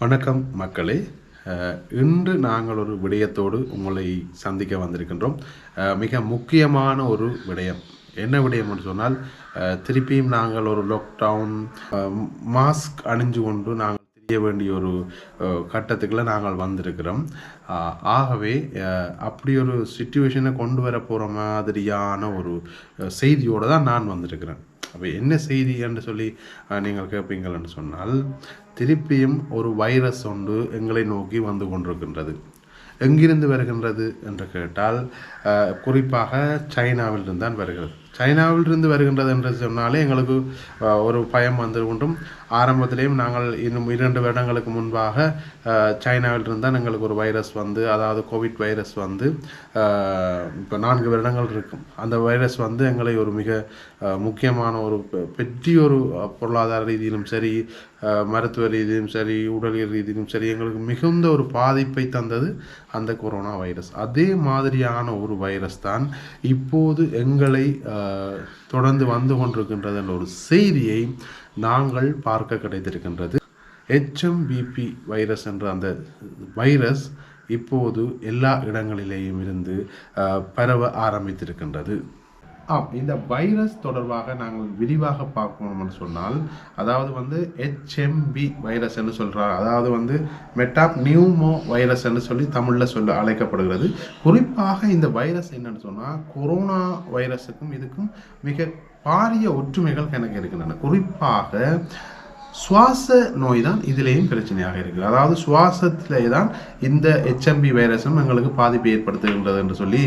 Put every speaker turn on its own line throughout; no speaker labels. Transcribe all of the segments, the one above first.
வணக்கம் மக்களே. இன்று நாங்கள் ஒரு விடயத்தோடு உங்களை சந்திக்க வந்திருக்கின்றோம். மிக முக்கியமான ஒரு விடயம். என்ன விடயம் என்று சொன்னால் திருப்பியும் நாங்கள் ஒரு லாக்டவுன் மாஸ்க் அணிஞ்சு கொண்டு நாங்கள் தெரிய வேண்டிய ஒரு அஹ், கட்டத்துக்குள்ள நாங்கள் வந்திருக்கிறோம். ஆகவே அப்படி ஒரு சுச்சுவேஷனை கொண்டு வர போகிற மாதிரியான ஒரு செய்தியோடு தான் நான் வந்திருக்கிறேன். அப்போ என்ன செய்தி என்று சொல்லி அஹ், நீங்கள் கேட்பீங்கள் என்று சொன்னால் திருப்பியும் ஒரு வைரஸ் ஒன்று எங்களை நோக்கி வந்து கொண்டிருக்கின்றது. எங்கிருந்து வருகின்றது என்று கேட்டால் அஹ், குறிப்பாக சைனாவிலிருந்து தான் வருகிறது. சைனாவிலிருந்து வருகின்றது என்று சொன்னாலே எங்களுக்கு ஒரு பயம் வந்து கொண்டும் ஆரம்பத்திலேயும் நாங்கள் இன்னும் இரண்டு வருடங்களுக்கு முன்பாக சைனாவிலிருந்து தான் எங்களுக்கு ஒரு வைரஸ் வந்து அதாவது கோவிட் வைரஸ் வந்து இப்போ நான்கு வருடங்கள் இருக்கும். அந்த வைரஸ் வந்து எங்களை ஒரு மிக முக்கியமான ஒரு பெரிய ஒரு பொருளாதார ரீதியிலும் சரி மருத்துவ ரீதியிலும் சரி உடலியல் ரீதியிலும் சரி எங்களுக்கு மிகுந்த ஒரு பாதிப்பை தந்தது அந்த கொரோனா வைரஸ். அதே மாதிரியான ஒரு வைரஸ் தான் இப்போது எங்களை தொடர்ந்து வந்து கொண்டிருக்கின்றது என்ற ஒரு செய்தியை நாங்கள் பார்க்க கிடைத்திருக்கின்றது. ஹெச்எம்பிபி வைரஸ் என்ற அந்த வைரஸ் இப்போது எல்லா இடங்களிலேயும் இருந்து பரவ ஆரம்பித்திருக்கின்றது. ஆம் இந்த வைரஸ் தொடர்பாக நாங்கள் விரிவாக பார்க்கணும்னு சொன்னால் அதாவது வந்து ஹெச்எம்பி வைரஸ் என்று சொல்கிறார் அதாவது வந்து மெட்டாப் நியூமோ வைரஸ் என்று சொல்லி தமிழில் சொல்ல அழைக்கப்படுகிறது. குறிப்பாக இந்த வைரஸ் என்னன்னு சொன்னால் கொரோனா வைரஸுக்கும் இதுக்கும் மிக பாரிய ஒற்றுமைகள் எனக்கு இருக்கின்றன. குறிப்பாக சுவாச நோய் தான் இதிலேயும் பிரச்சனையாக இருக்குது. அதாவது சுவாசத்திலே தான் இந்த ஹெச்எம்பி வைரஸும் எங்களுக்கு பாதிப்பை ஏற்படுத்துகின்றது என்று சொல்லி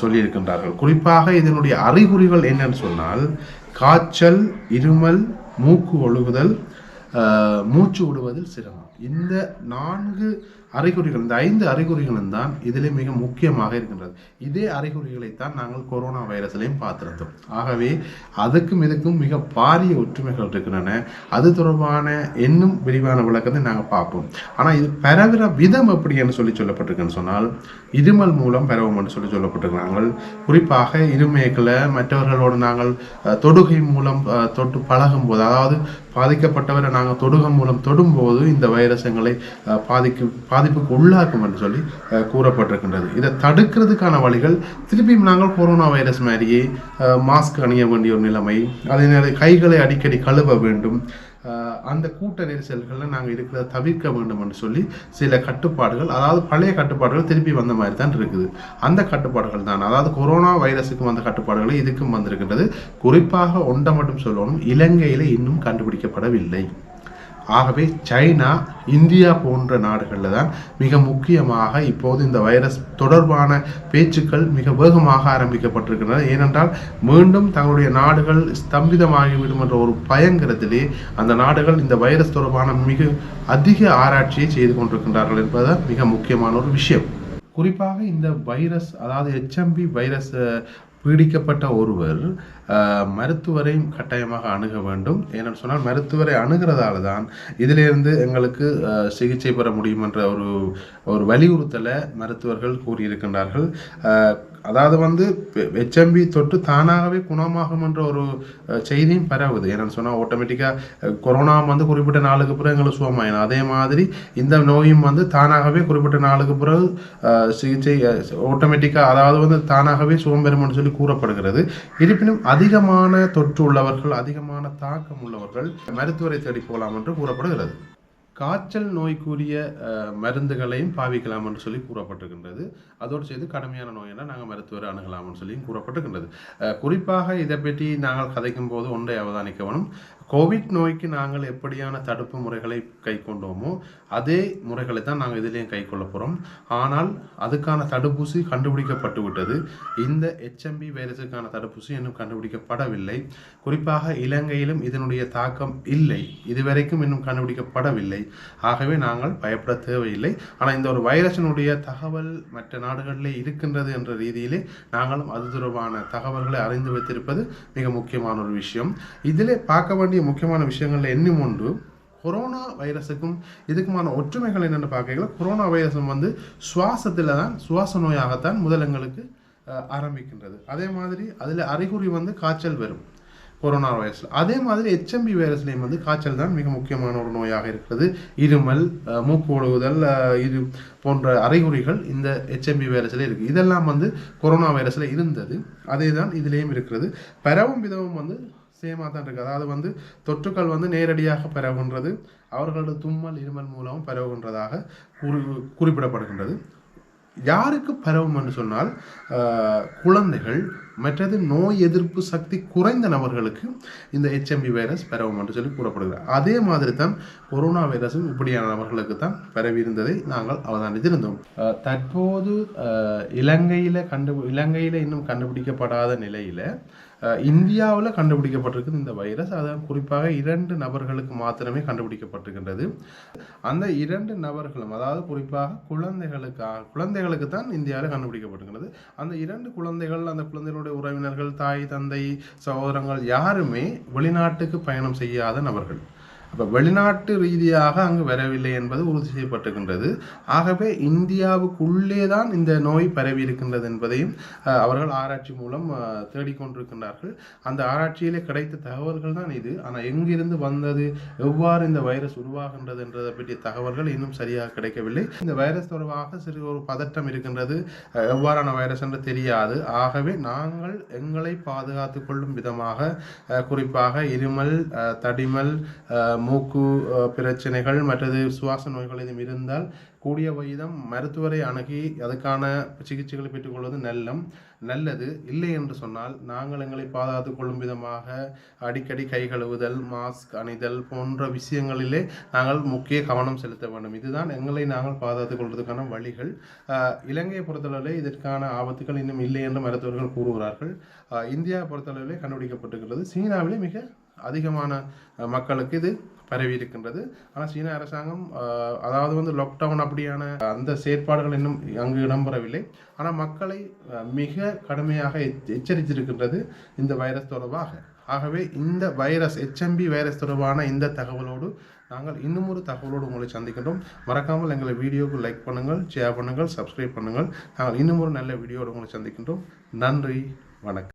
சொல்லியிருக்கின்றார்கள். குறிப்பாக இதனுடைய அறிகுறிகள் என்னன்னு சொன்னால் காய்ச்சல் இருமல் மூக்கு ஒழுகுதல் மூச்சு விடுவதில் சிரமம். இந்த நான்கு அறிகுறிகள் இந்த ஐந்து அறிகுறிகளும் தான் இதிலே மிக முக்கியமாக இருக்கின்றது. இதே அறிகுறிகளைத்தான் நாங்கள் கொரோனா வைரஸ்லையும் பார்த்திருந்தோம். ஆகவே அதுக்கும் இதுக்கும் மிக பாரிய ஒற்றுமைகள் இருக்கின்றன. அது தொடர்பான இன்னும் விரிவான விளக்கத்தை நாங்கள் பார்ப்போம். ஆனால் இது பரவுகிற விதம் எப்படி என்று சொல்லி சொல்லப்பட்டிருக்குன்னு சொன்னால் இருமல் மூலம் பரவும் என்று சொல்லி சொல்லப்பட்டிருக்கிறாங்க குறிப்பாக இருமேக்களை மற்றவர்களோடு நாங்கள் அஹ், தொடுகை மூலம் அஹ், தொட்டு பழகும் போது அதாவது பாதிக்கப்பட்டவரை நாங்கள் தொடுகம் மூலம் தொடும்போது இந்த வைரஸ் எங்களை அஹ், பாதிக்கும் பாதிப்புக்கு உள்ளாக்கும் என்று சொல்லி கூறப்பட்டிருக்கின்றது. இதை தடுக்கிறதுக்கான வழிகள் திருப்பியும் நாங்கள் கொரோனா வைரஸ் மாதிரியே மாஸ்க் அணிய வேண்டிய ஒரு நிலைமை அதே நேரம் கைகளை அடிக்கடி கழுவ வேண்டும். அந்த கூட்ட நெரிசல்களில் நாங்கள் இருக்கிறத தவிர்க்க வேண்டும் என்று சொல்லி சில கட்டுப்பாடுகள் அதாவது பழைய கட்டுப்பாடுகள் திருப்பி வந்த மாதிரி தான் இருக்குது. அந்த கட்டுப்பாடுகள் தான். அதாவது கொரோனா வைரஸுக்கு வந்த கட்டுப்பாடுகளை இதுக்கும் வந்திருக்கின்றது. குறிப்பாக ஒன்றை மட்டும் சொல்லணும் இலங்கையில் இன்னும் கண்டுபிடிக்கப்படவில்லை. ஆகவே சைனா இந்தியா போன்ற நாடுகளில் தான் மிக முக்கியமாக இப்போது இந்த வைரஸ் தொடர்பான பேச்சுக்கள் மிக வேகமாக ஆரம்பிக்கப்பட்டிருக்கின்றன. ஏனென்றால் மீண்டும் தங்களுடைய நாடுகள் ஸ்தம்பிதமாகிவிடும் என்ற ஒரு பயங்கரத்திலே அந்த நாடுகள் இந்த வைரஸ் தொடர்பான மிக அதிக ஆராய்ச்சியை செய்து கொண்டிருக்கின்றார்கள் என்பதுதான் மிக முக்கியமான ஒரு விஷயம். குறிப்பாக இந்த வைரஸ் அதாவது ஹெச்எம்பி வைரஸ் பீடிக்கப்பட்ட ஒருவர் மருத்துவரையும் கட்டாயமாக அணுக வேண்டும். ஏன்னு சொன்னால் மருத்துவரை அணுகிறதால தான் இதிலிருந்து எங்களுக்கு அஹ், சிகிச்சை பெற முடியும் என்ற ஒரு ஒரு வலியுறுத்தலை மருத்துவர்கள் கூறியிருக்கின்றார்கள். அஹ், அதாவது வந்து ஹெச்எம்பி தொட்டு தானாகவே குணமாகும் என்ற ஒரு செய்தியும் பரவுது. ஏன்னு சொன்னால் ஆட்டோமேட்டிக்காக கொரோனா வந்து குறிப்பிட்ட நாளுக்கு பிறகு எங்களுக்கு சுகமாயிடும் அதே மாதிரி இந்த நோயும் வந்து தானாகவே குறிப்பிட்ட நாளுக்கு பிறகு சிகிச்சை ஆட்டோமேட்டிக்காக அதாவது வந்து தானாகவே சுகம் பெறும்னு சொல்லி கூறப்படுகிறது. இருப்பினும் அதிகமான தொற்று உள்ளவர்கள் அதிகமான தாக்கம் உள்ளவர்கள் மருத்துவரை தேடி போகலாம் என்று கூறப்படுகிறது. காய்ச்சல் நோய்க்குரிய அஹ், மருந்துகளையும் பாவிக்கலாம் என்று சொல்லி கூறப்பட்டிருக்கின்றது. அதோடு சேர்த்து கடுமையான நோயெல்லாம் நாங்கள் மருத்துவரை அணுகலாம்னு சொல்லியும் கூறப்பட்டிருக்கின்றது. அஹ், குறிப்பாக இதை பற்றி நாங்கள் கதைக்கும் போது ஒன்றை அவதானிக்கணும் கோவிட் நோய்க்கு நாங்கள் எப்படியான தடுப்பு முறைகளை கை கொண்டோமோ அதே முறைகளை தான் நாங்கள் இதிலேயும் கை கொள்ள போகிறோம் ஆனால் அதுக்கான தடுப்பூசி கண்டுபிடிக்கப்பட்டு விட்டது. இந்த ஹெச்எம்பி வைரஸுக்கான தடுப்பூசி இன்னும் கண்டுபிடிக்கப்படவில்லை. குறிப்பாக இலங்கையிலும் இதனுடைய தாக்கம் இல்லை. இதுவரைக்கும் இன்னும் கண்டுபிடிக்கப்படவில்லை. ஆகவே நாங்கள் பயப்பட தேவையில்லை. ஆனால் இந்த ஒரு வைரஸினுடைய தகவல் மற்ற நாடுகளிலே இருக்கின்றது என்ற ரீதியிலே நாங்களும் அது தொடர்பான தகவல்களை அறிந்து வைத்திருப்பது மிக முக்கியமான ஒரு விஷயம். இதிலே பார்க்க வேண்டிய முக்கியமான விஷயங்கள்ல இன்னும் ஒன்று கொரோனா வைரஸுக்கும் இதுக்குமான ஒற்றுமைகள் என்னென்னு பார்க்கல கொரோனா வைரஸும் வந்து சுவாசத்தில் தான் சுவாச நோயாகத்தான் முதல் எங்களுக்கு ஆரம்பிக்கின்றது. அதே மாதிரி அதில் அறிகுறி வந்து காய்ச்சல் வரும் கொரோனா வைரஸில். அதே மாதிரி ஹெச்எம்பி வைரஸ்லேயும் வந்து காய்ச்சல் தான் மிக முக்கியமான ஒரு நோயாக இருக்கிறது. இருமல் மூக்கு ஒழுகுதல் இது போன்ற அறிகுறிகள் இந்த ஹெச்எம்பி வைரஸில் இருக்குது இதெல்லாம் வந்து கொரோனா வைரஸில் இருந்தது. அதே தான் இதுலேயும் இருக்கிறது. பரவும் விதமும் வந்து சேமாக தான் இருக்குது அதாவது வந்து தொற்றுக்கள் வந்து நேரடியாக பரவுகின்றது. அவர்களோட தும்மல் இருமல் மூலம் பரவுகின்றதாக குறி குறிப்பிடப்படுகின்றது. யாருக்கு பரவும் என்று சொன்னால் குழந்தைகள் மற்றது நோய் எதிர்ப்பு சக்தி குறைந்த நபர்களுக்கு இந்த ஹெச்எம்பி வைரஸ் பரவும் என்று சொல்லி கூறப்படுகிறது. அதே மாதிரி தான் கொரோனா வைரஸும் இப்படியான நபர்களுக்கு தான் பரவி இருந்ததை நாங்கள் அவதானித்திருந்தோம். தற்போது இலங்கையில் கண்டு இலங்கையில் இன்னும் கண்டுபிடிக்கப்படாத நிலையில் இந்தியாவில் கண்டுபிடிக்கப்பட்டிருக்குது இந்த வைரஸ் அதான் குறிப்பாக இரண்டு நபர்களுக்கு மாத்திரமே கண்டுபிடிக்கப்பட்டிருக்கின்றது. அந்த இரண்டு நபர்களும் அதாவது குறிப்பாக குழந்தைகளுக்காக குழந்தைகளுக்கு தான் இந்தியாவில் கண்டுபிடிக்கப்பட்டிருக்கிறது அந்த இரண்டு குழந்தைகள் அந்த அவர்களுடைய உறவினர்கள் தாய் தந்தை சகோதரங்கள் யாருமே வெளிநாட்டுக்கு பயணம் செய்யாத நபர்கள். அப்போ வெளிநாட்டு ரீதியாக அங்கு வரவில்லை என்பது உறுதி செய்யப்பட்டிருக்கின்றது. ஆகவே இந்தியாவுக்குள்ளே தான் இந்த நோய் பரவி இருக்கின்றது என்பதையும் அவர்கள் ஆராய்ச்சி மூலம் தேடிக்கொண்டிருக்கின்றார்கள். அந்த ஆராய்ச்சியிலே கிடைத்த தகவல்கள் தான் இது. ஆனால் எங்கிருந்து வந்தது? எவ்வாறு இந்த வைரஸ் உருவாகின்றது என்றதை பற்றிய தகவல்கள் இன்னும் சரியாக கிடைக்கவில்லை. இந்த வைரஸ் தொடர்பாக சிறு ஒரு பதட்டம் இருக்கின்றது. எவ்வாறான வைரஸ் என்று தெரியாது. ஆகவே நாங்கள் எங்களை பாதுகாத்துக் கொள்ளும் விதமாக குறிப்பாக இருமல் தடிமல் மூக்கு பிரச்சனைகள் மற்றது சுவாச நோய்கள் எதுவும் இருந்தால் கூடிய வயதம் மருத்துவரை அணுகி அதுக்கான சிகிச்சைகளை பெற்றுக்கொள்வது நல்லம் நல்லது. இல்லை என்று சொன்னால் நாங்கள் எங்களை பாதுகாத்துக் கொள்ளும் விதமாக அடிக்கடி கை கழுவுதல் மாஸ்க் அணிதல் போன்ற விஷயங்களிலே நாங்கள் முக்கிய கவனம் செலுத்த வேண்டும். இதுதான் எங்களை நாங்கள் பாதுகாத்துக் கொள்வதற்கான வழிகள். இலங்கையை பொறுத்தளவில் இதற்கான ஆபத்துகள் இன்னும் இல்லை என்று மருத்துவர்கள் கூறுகிறார்கள். இந்தியா பொறுத்தளவிலே கண்டுபிடிக்கப்பட்டிருக்கிறது. சீனாவிலே மிக அதிகமான மக்களுக்கு இது பரவி இருக்கின்றது. ஆனால் சீன அரசாங்கம் அதாவது வந்து லாக்டவுன் அப்படியான அந்த செயற்பாடுகள் இன்னும் அங்கு இடம்பெறவில்லை. ஆனால் மக்களை மிக கடுமையாக எச்ச- எச்சரித்திருக்கின்றது இந்த வைரஸ் தொடர்பாக. ஆகவே இந்த வைரஸ் ஹெச்எம்பி வைரஸ் தொடர்பான இந்த தகவலோடு நாங்கள் இன்னும் ஒரு தகவலோடு உங்களை சந்திக்கின்றோம். மறக்காமல் எங்களை வீடியோவுக்கு லைக் பண்ணுங்கள் ஷேர் பண்ணுங்கள் சப்ஸ்கிரைப் பண்ணுங்கள். நாங்கள் இன்னும் ஒரு நல்ல வீடியோடு உங்களை சந்திக்கின்றோம். நன்றி வணக்கம்.